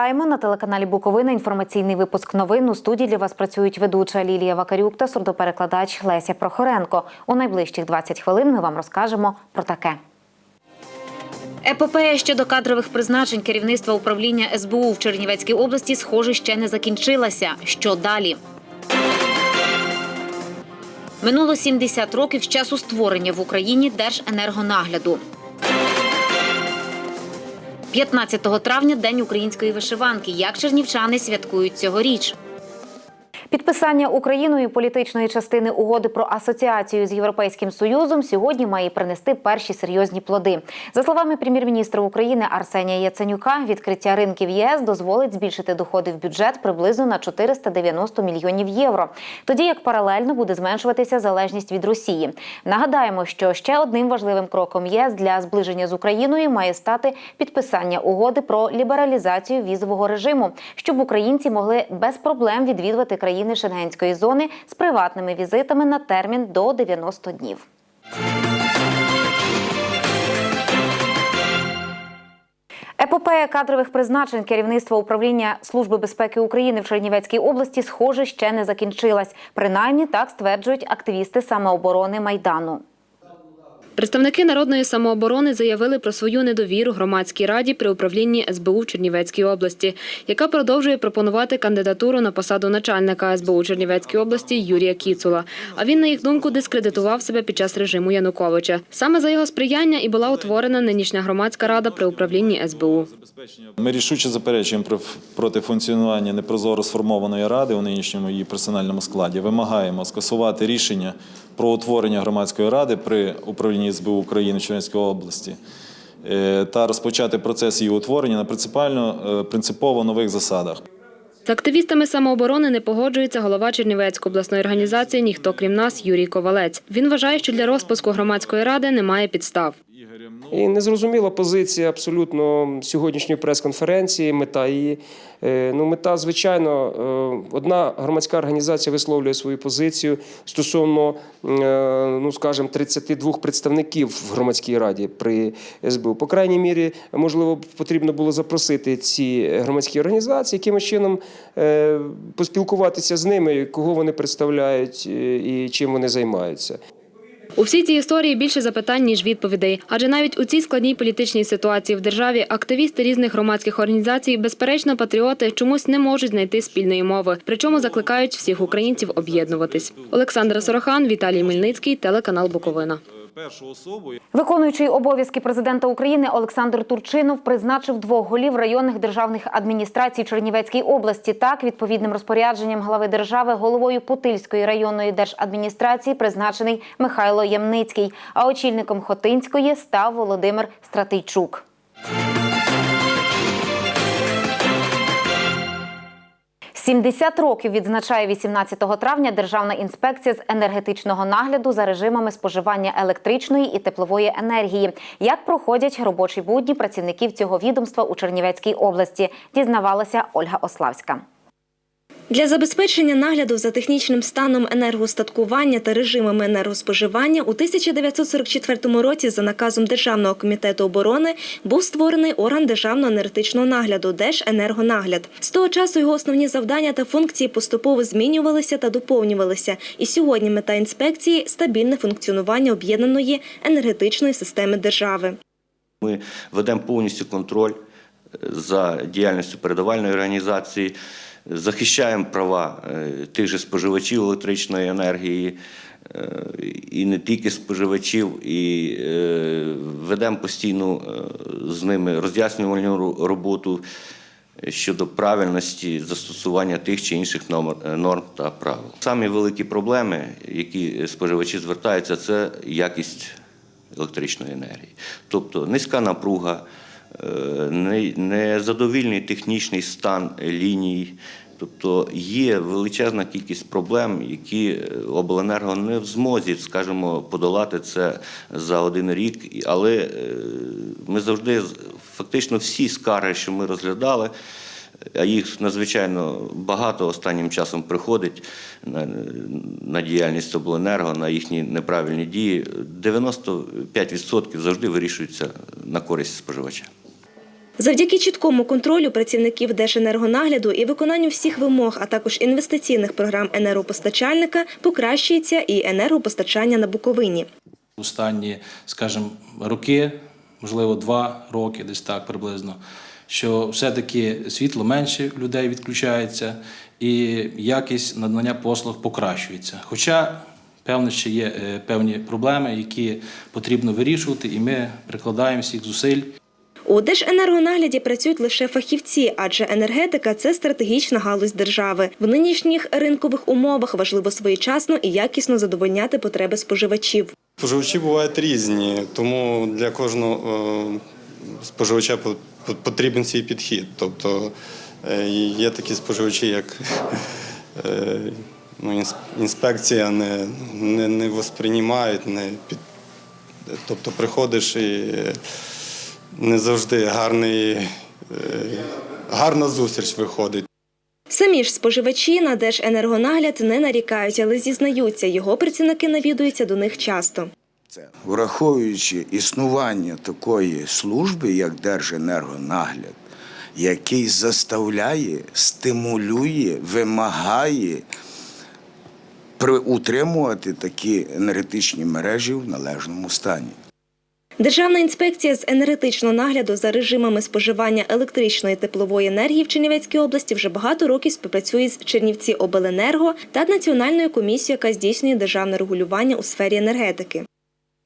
Вітаємо на телеканалі Буковина. Інформаційний випуск новин. У студії для вас працюють ведуча Лілія Вакарюк та сурдоперекладач Леся Прохоренко. У найближчих 20 хвилин ми вам розкажемо про таке. Епопея щодо кадрових призначень керівництва управління СБУ в Чернівецькій області, схоже, ще не закінчилася. Що далі? Минуло 70 років з часу створення в Україні Держенергонагляду. 15 травня День української вишиванки. Як чернівчани святкують цьогоріч? Підписання Україною політичної частини угоди про асоціацію з Європейським Союзом сьогодні має принести перші серйозні плоди. За словами прем'єр-міністра України Арсенія Яценюка, відкриття ринків ЄС дозволить збільшити доходи в бюджет приблизно на 490 мільйонів євро. Тоді як паралельно буде зменшуватися залежність від Росії. Нагадаємо, що ще одним важливим кроком ЄС для зближення з Україною має стати підписання угоди про лібералізацію візового режиму, щоб українці могли без проблем відвідувати країни Шенгенської зони з приватними візитами на термін до 90 днів. Епопея кадрових призначень керівництва управління Служби безпеки України в Чернівецькій області, схоже, ще не закінчилась. Принаймні так стверджують активісти самооборони майдану. Представники народної самооборони заявили про свою недовіру громадській раді при управлінні СБУ в Чернівецькій області, яка продовжує пропонувати кандидатуру на посаду начальника СБУ в Чернівецькій області Юрія Кіцула. А він, на їх думку, дискредитував себе під час режиму Януковича. Саме за його сприяння і була утворена нинішня громадська рада при управлінні СБУ. Ми рішуче заперечуємо про- проти функціонування непрозоро сформованої ради у нинішньому її персональному складі. Вимагаємо скасувати рішення про утворення громадської ради при управлінні СБУ України Чернівської області е, та розпочати процес її утворення на е, принципово нових засадах. З активістами самооборони не погоджується голова Чернівецької обласної організації Ніхто крім нас Юрій Ковалець. Він вважає, що для розпуску громадської ради немає підстав. І незрозуміла позиція абсолютно сьогоднішньої прес-конференції, мета її. Е, Ну, мета, звичайно, е, одна громадська організація висловлює свою позицію стосовно, е, ну скажімо, 32 представників в громадській раді при СБУ. По крайній мірі, можливо, потрібно було запросити ці громадські організації, якимось чином поспілкуватися з ними, кого вони представляють і чим вони займаються. У всій цій історії більше запитань, ніж відповідей. Адже навіть у цій складній політичній ситуації в державі активісти різних громадських організацій, безперечно, патріоти чомусь не можуть знайти спільної мови. Причому закликають всіх українців об'єднуватись. Олександра Сорохан, Віталій Мельницький, телеканал Буковина. Першу особу Виконуючий обов'язки президента України Олександр Турчинов призначив двох голів районних державних адміністрацій Чернівецької області. Так, відповідним розпорядженням глави держави головою Путильської районної держадміністрації призначений Михайло Ямницький, а очільником Хотинської став Володимир Стратийчук. «70 років відзначає 18 травня Державна інспекція з енергетичного нагляду за режимами споживання електричної і теплової енергії. Як проходять робочі будні працівників цього відомства у Чернівецькій області, дізнавалася Ольга Ославська. Для забезпечення нагляду за технічним станом енергостаткування та режимами енергоспоживання у 1944 році за наказом Державного комітету оборони був створений орган державного енергетичного нагляду Держенергонагляд. З того часу його основні завдання та функції поступово змінювалися та доповнювалися. І сьогодні мета інспекції стабільне функціонування об'єднаної енергетичної системи держави. Ми ведемо повністю контроль е, за діяльністю передавальної організації, захищаємо права е, тих же споживачів електричної енергії, е, і не тільки споживачів, і е, ведемо постійну е, з ними роз'яснювальну роботу щодо правильності застосування тих чи інших норм, та правил. Самі великі проблеми, які споживачі звертаються, це якість електричної енергії. Тобто низька напруга, незадовільний технічний стан ліній. Тобто є величезна кількість проблем, які е, обленерго не в змозі, скажімо, подолати це за один рік. Але е, ми завжди фактично всі скарги, що ми розглядали, а їх надзвичайно багато останнім часом приходить на, на діяльність обленерго, на їхні неправильні дії. 95% завжди вирішуються на користь споживача. Завдяки чіткому контролю працівників Держенергонагляду і виконанню всіх вимог, а також інвестиційних програм енергопостачальника, покращується і енергопостачання на Буковині. останні, скажімо, роки, можливо, два роки, десь так приблизно, що все-таки світло менше людей відключається і якість надання послуг покращується. Хоча, певно, ще є е, певні проблеми, які потрібно вирішувати, і ми прикладаємо всіх зусиль У Держенергонагляді працюють лише фахівці, адже енергетика це стратегічна галузь держави. В нинішніх ринкових умовах важливо своєчасно і якісно задовольняти потреби споживачів. Споживачі бувають різні, тому для кожного е, споживача по- по- потрібен свій підхід. Тобто е, є такі споживачі, як е, ну, інспекція не, не, не восприймають, не під, тобто приходиш і не завжди гарний, е, гарна зустріч виходить. Самі ж споживачі на Держенергонагляд не нарікають, але зізнаються, його працівники навідуються до них часто. Це враховуючи існування такої служби, як Держенергонагляд, який заставляє, стимулює, вимагає утримувати такі енергетичні мережі в належному стані. Державна інспекція з енергетичного нагляду за режимами споживання електричної і теплової енергії в Чернівецькій області вже багато років співпрацює з Чернівці Обленерго та Національною комісією, яка здійснює державне регулювання у сфері енергетики.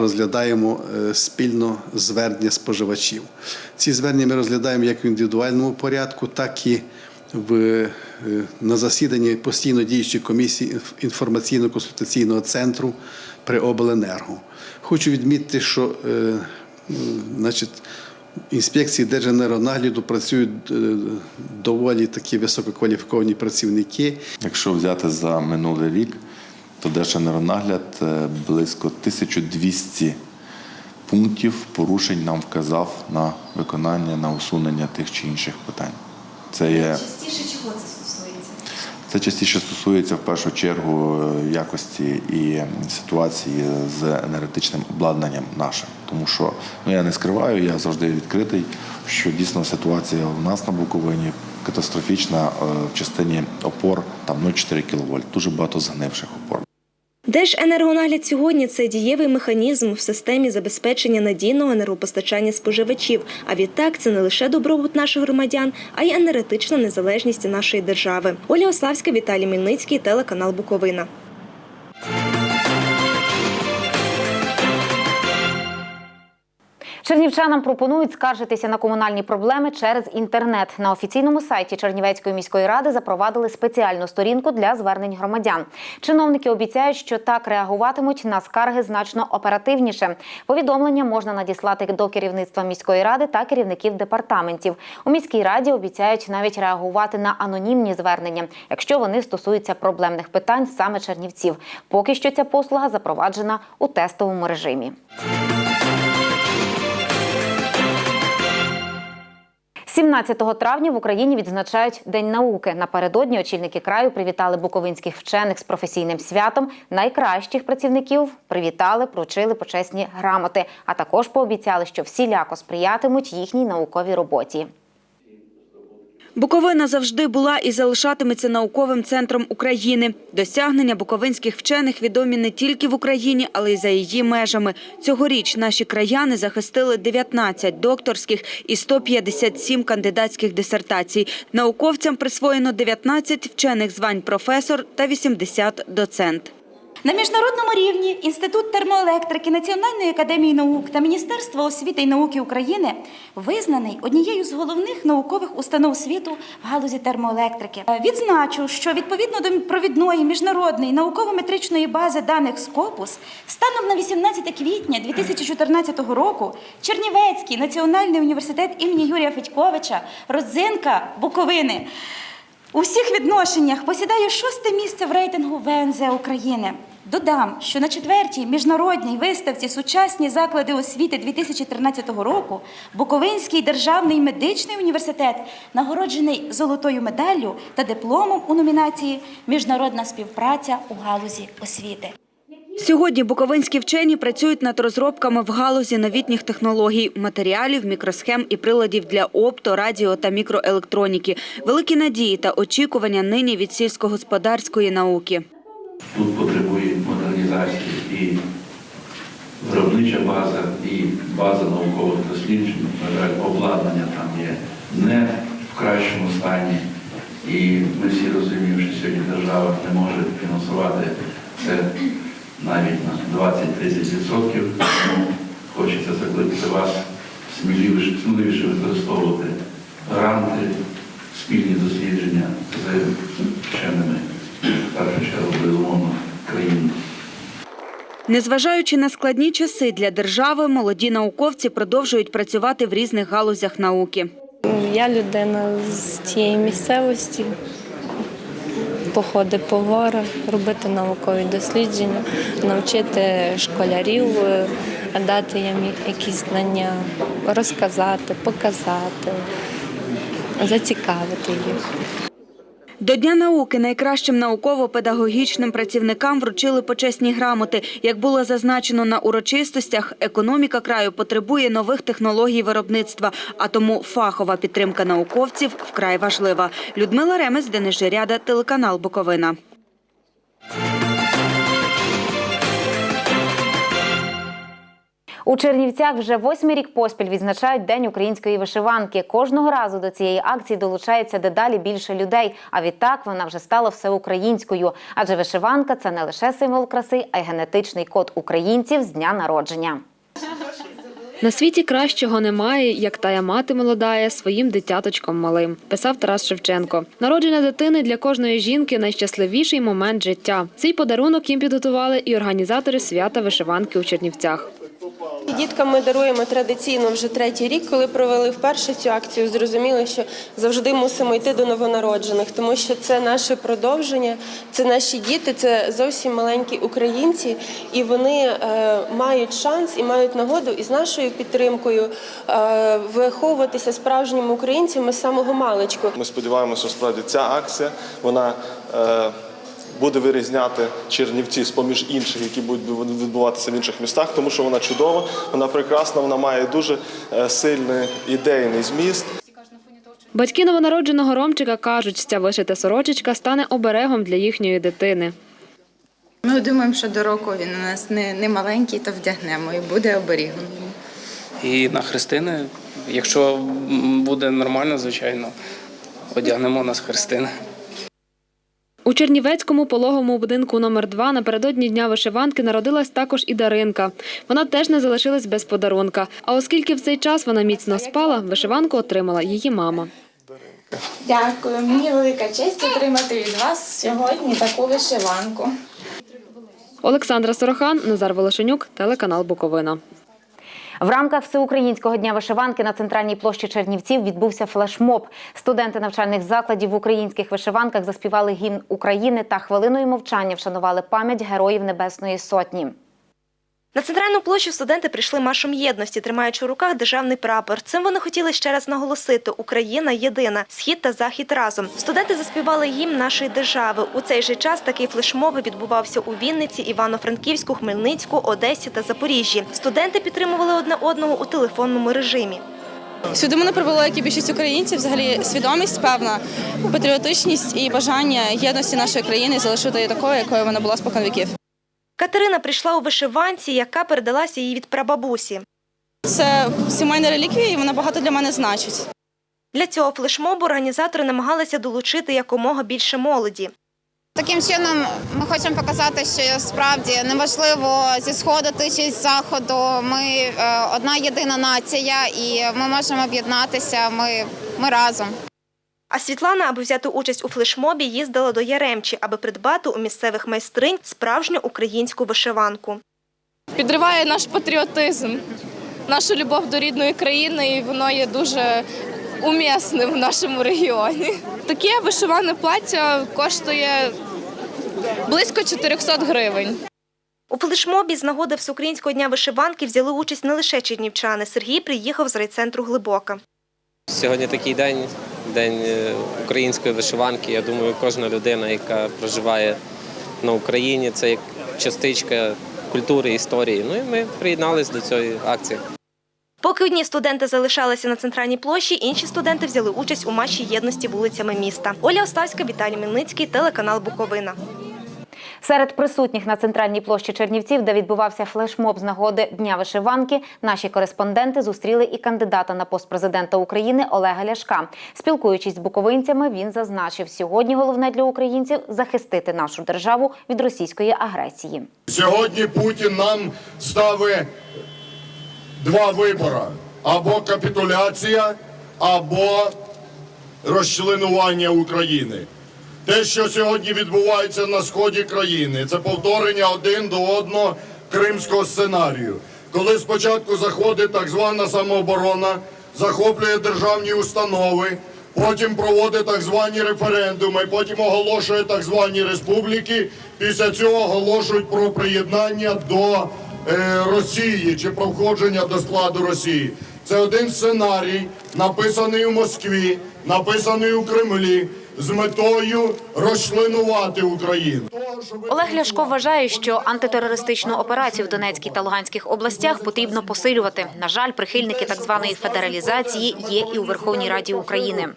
Розглядаємо е, спільно звернення споживачів. Ці звернення ми розглядаємо як в індивідуальному порядку, так і в, е, на засіданні постійно діючої комісії інф- інформаційно-консультаційного центру при обленерго. Хочу відмітити, що е, значить, інспекції Держенергонагляду працюють е, доволі такі висококваліфіковані працівники, Якщо взяти за минулий рік, то Держенергонагляд е, близько 1200 пунктів порушень нам вказав на виконання, на усунення тих чи інших питань. Це є Частіше чого це стосується? це частіше стосується в першу чергу е, якості і ситуації з енергетичним обладнанням нашим. Тому що ну я не скриваю, я завжди відкритий, що дійсно ситуація у нас на Буковині катастрофічна е, в частині опор там 0,4 кВт, дуже багато згнивших опор. Держенергонагляд сьогодні це дієвий механізм в системі забезпечення надійного енергопостачання споживачів. А відтак це не лише добробут наших громадян, а й енергетична незалежність нашої держави. Оля Ославська, Віталій Мільницький, телеканал Буковина. Чернівчанам пропонують скаржитися на комунальні проблеми через інтернет. На офіційному сайті Чернівецької міської ради запровадили спеціальну сторінку для звернень громадян. Чиновники обіцяють, що так реагуватимуть на скарги значно оперативніше. Повідомлення можна надіслати до керівництва міської ради та керівників департаментів. У міській раді обіцяють навіть реагувати на анонімні звернення, якщо вони стосуються проблемних питань саме чернівців. Поки що ця послуга запроваджена у тестовому режимі. 17 травня в Україні відзначають День науки. Напередодні очільники краю привітали буковинських вчених з професійним святом. Найкращих працівників привітали, вручили почесні грамоти, а також пообіцяли, що всіляко сприятимуть їхній науковій роботі. Буковина завжди була і залишатиметься науковим центром України. Досягнення буковинських вчених відомі не тільки в Україні, але й за її межами. Цьогоріч наші краяни захистили 19 докторських і 157 кандидатських дисертацій. Науковцям присвоєно 19 вчених звань професор та 80 доцент. На міжнародному рівні Інститут термоелектрики Національної академії наук та Міністерство освіти і науки України визнаний однією з головних наукових установ світу в галузі термоелектрики. Е, Відзначу, що відповідно до провідної міжнародної науково-метричної бази даних Скопус станом на 18 квітня 2014 року Чернівецький національний університет імені Юрія Федьковича, родзинка Буковини. У всіх відношеннях посідає шосте місце в рейтингу ВНЗ України. Додам, що на четвертій міжнародній виставці Сучасні заклади освіти 2013 року Буковинський державний медичний університет нагороджений золотою медаллю та дипломом у номінації Міжнародна співпраця у галузі освіти. Сьогодні буковинські вчені працюють над розробками в галузі новітніх технологій, матеріалів, мікросхем і приладів для опто, радіо та мікроелектроніки. Великі надії та очікування нині від сільськогосподарської науки. Тут потребує і виробнича база, і база наукових досліджень. На жаль, обладнання там є не в кращому стані. І ми всі розуміємо, що сьогодні держава не може фінансувати це навіть на 20-30%. Тому хочеться закликати вас сміливіше, використовувати гранти, спільні дослідження з вченими, в першу чергу, безумовно, країни. Незважаючи на складні часи для держави, молоді науковці продовжують працювати в різних галузях науки. Я людина з тієї місцевості, походи по горах, робити наукові дослідження, навчити школярів, е, дати їм якісь знання, розказати, показати, зацікавити їх. До Дня науки найкращим науково-педагогічним працівникам вручили почесні грамоти. Як було зазначено на урочистостях, економіка краю потребує нових технологій виробництва, а тому фахова підтримка науковців вкрай важлива. Людмила Ремес, Денис Жиряда, телеканал Буковина. У Чернівцях вже восьмий рік поспіль відзначають День української вишиванки. Кожного разу до цієї акції долучається дедалі більше людей. А відтак вона вже стала всеукраїнською. Адже вишиванка це не лише символ краси, а й генетичний код українців з дня народження. На світі кращого немає, як тая мати молодає своїм дитяточком малим, писав Тарас Шевченко. Народження дитини для кожної жінки найщасливіший момент життя. Цей подарунок їм підготували і організатори свята вишиванки у Чернівцях. Діткам ми даруємо традиційно вже третій рік, коли провели вперше цю акцію. Зрозуміли, що завжди мусимо йти до новонароджених, тому що це наше продовження, це наші діти, це зовсім маленькі українці, і вони е, мають шанс і мають нагоду із нашою підтримкою е, виховуватися справжніми українцями з самого маличку. Ми сподіваємося, що справді ця акція вона е, буде вирізняти Чернівці з поміж інших, які будуть відбуватися в інших містах, тому що вона чудова, вона прекрасна, вона має дуже е, сильний ідейний зміст. Батьки новонародженого Ромчика кажуть, ця вишита сорочечка стане оберегом для їхньої дитини. Ми думаємо, що до року він у нас не, не маленький, то вдягнемо і буде оберігом. І на хрестини, якщо буде нормально, звичайно, одягнемо нас хрестини. У Чернівецькому пологовому будинку номер 2 напередодні дня вишиванки народилась також і Даринка. Вона теж не залишилась без подарунка. А оскільки в цей час вона міцно спала, вишиванку отримала її мама. Дякую. Мені велика честь отримати від вас сьогодні таку вишиванку. Олександра Сорохан, Назар Волошенюк, телеканал Буковина. В рамках всеукраїнського дня вишиванки на центральній площі Чернівців відбувся флешмоб. Студенти навчальних закладів в українських вишиванках заспівали гімн України та хвилиною мовчання вшанували пам'ять героїв Небесної Сотні. На центральну площу студенти прийшли маршем єдності, тримаючи у руках державний прапор. Цим вони хотіли ще раз наголосити: Україна єдина, схід та захід разом. Студенти заспівали гімн нашої держави. У цей же час такий флешмоб відбувався у Вінниці, Івано-Франківську, Хмельницьку, Одесі та Запоріжжі. Студенти підтримували одне одного у телефонному режимі. Сюди мене привело, як і більшість українців, взагалі свідомість певна, патріотичність і бажання єдності нашої країни залишити її такою, якою вона була спокон віків. Катерина прийшла у вишиванці, яка передалася їй від прабабусі. Це сімейна реліквія, і вона багато для мене значить. Для цього флешмобу організатори намагалися долучити якомога більше молоді. Таким чином ми хочемо показати, що справді неважливо зі сходу чи з заходу. Ми е, одна єдина нація, і ми можемо об'єднатися. Ми, ми разом. А Світлана, аби взяти участь у флешмобі, їздила до Яремчі, аби придбати у місцевих майстринь справжню українську вишиванку. Підриває наш патріотизм, нашу любов до рідної країни, і воно є дуже умісним в нашому регіоні. Таке вишиване плаття коштує близько 400 гривень. У флешмобі з нагоди Всеукраїнського дня вишиванки взяли участь не лише чернівчани. Сергій приїхав з райцентру Глибока. Сьогодні такий день, день е, української вишиванки. Я думаю, кожна людина, яка проживає на Україні, це як частичка культури, історії. Ну і ми приєдналися до цієї акції. Поки одні студенти залишалися на центральній площі, інші студенти взяли участь у матчі єдності вулицями міста. Оля Оставська, Віталій Мельницький, телеканал Буковина. Серед присутніх на центральній площі Чернівців, де відбувався флешмоб з нагоди Дня вишиванки, наші кореспонденти зустріли і кандидата на пост президента України Олега Ляшка. Спілкуючись з буковинцями, він зазначив, сьогодні головне для українців захистити нашу державу від російської агресії. Сьогодні Путін нам ставить два вибори: або капітуляція, або розчленування України. Те, що сьогодні відбувається на сході країни, це повторення один до одного кримського сценарію. Коли спочатку заходить так звана самооборона, захоплює державні установи, потім проводить так звані референдуми, потім оголошує так звані республіки. Після цього оголошують про приєднання до е, Росії чи про входження до складу Росії. Це один сценарій, написаний у Москві, написаний у Кремлі з метою розчленувати Україну. Олег Ляшко вважає, що антитерористичну операцію в Донецькій та Луганських областях потрібно посилювати. На жаль, прихильники так званої федералізації є і у Верховній Раді України.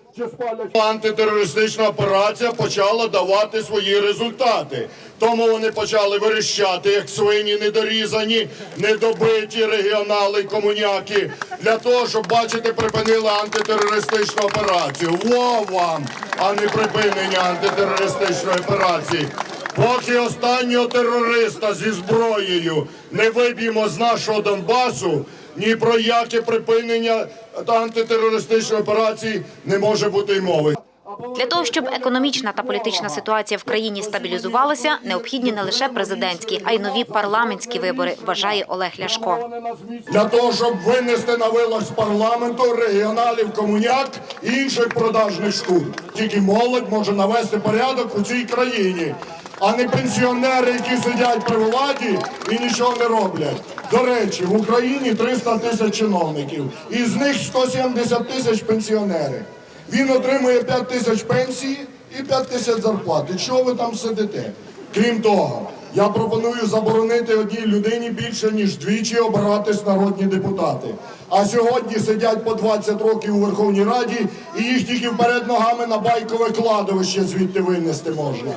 Антитерористична операція почала давати свої результати. Тому вони почали верещати, як свині недорізані, недобиті регіонали, комуняки, для того, щоб бачите, припинили антитерористичну операцію. Во вам, а не припинення антитерористичної операції. Поки останнього терориста зі зброєю не виб'ємо з нашого Донбасу, ні про яке припинення антитерористичної операції не може бути й мови. Для того щоб економічна та політична ситуація в країні стабілізувалася, необхідні не лише президентські, а й нові парламентські вибори. Вважає Олег Ляшко. Для того, щоб винести на вилах з парламенту регіоналів комуняк і інших продажних штук. Тільки молодь може навести порядок у цій країні, а не пенсіонери, які сидять при владі і нічого не роблять. До речі, в Україні 300 тисяч чиновників, із них 170 тисяч пенсіонери. Він отримує 5 тисяч пенсії і 5 тисяч зарплати. Чого ви там сидите? Крім того, я пропоную заборонити одній людині більше ніж двічі обиратись народні депутати. А сьогодні сидять по 20 років у Верховній Раді, і їх тільки вперед ногами на байкове кладовище звідти винести можна.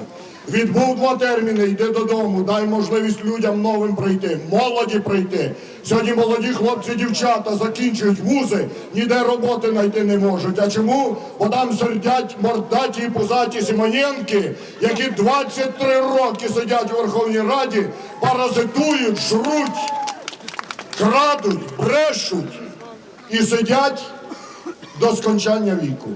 Відбув два терміни, йди додому, дай можливість людям новим прийти, молоді прийти. Сьогодні молоді хлопці, дівчата закінчують вузи, ніде роботи знайти не можуть. А чому? Бо там сердять мордаті і пузаті Симоненки, які 23 роки сидять у Верховній Раді, паразитують, жруть, крадуть, брешуть і сидять до скончання віку.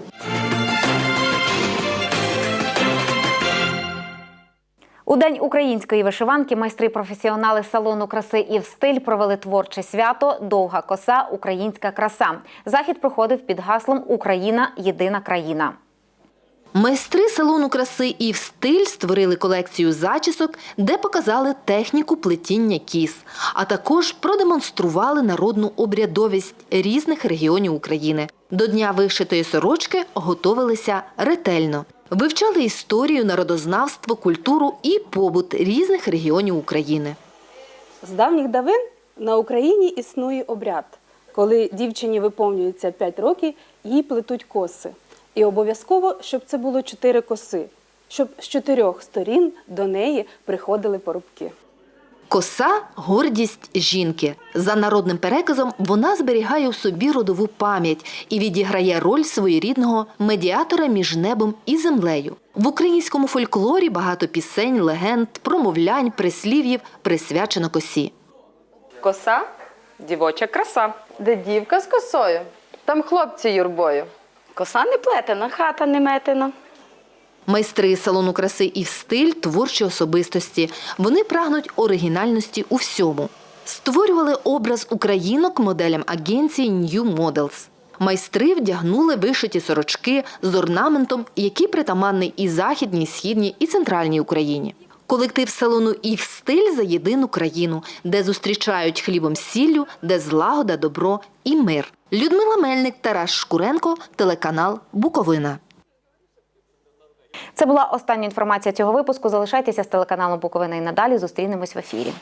У день української вишиванки майстри-професіонали салону краси і в стиль провели творче свято Довга коса Українська краса. Захід проходив під гаслом Україна єдина країна. Майстри салону краси і в стиль створили колекцію зачісок, де показали техніку плетіння кіз, а також продемонстрували народну обрядовість різних регіонів України. До Дня вишитої сорочки готувалися ретельно. Вивчали історію, народознавство, культуру і побут різних регіонів України. З давніх давин на Україні існує обряд, коли дівчині виповнюється 5 років, їй плетуть коси. І обов'язково, щоб це було чотири коси, щоб з чотирьох сторін до неї приходили порубки. Коса гордість жінки. За народним переказом вона зберігає у собі родову пам'ять і відіграє роль своєрідного медіатора між небом і землею. В українському фольклорі багато пісень, легенд, промовлянь, прислів'їв присвячено косі. Коса дівоча краса. Де дівка з косою, там хлопці юрбою. Коса не плетена, хата не метена. Майстри салону краси і стиль творчі особистості. Вони прагнуть оригінальності у всьому. Створювали образ українок моделям агенції New Models. Майстри вдягнули вишиті сорочки з орнаментом, який притаманний і західній, і східній, і центральній Україні. Колектив салону і в стиль за єдину країну, де зустрічають хлібом сіллю, де злагода, добро і мир. Людмила Мельник, Тарас Шкуренко, телеканал Буковина. Це була остання інформація цього випуску. Залишайтеся з телеканалом Буковина і надалі. Зустрінемось в ефірі.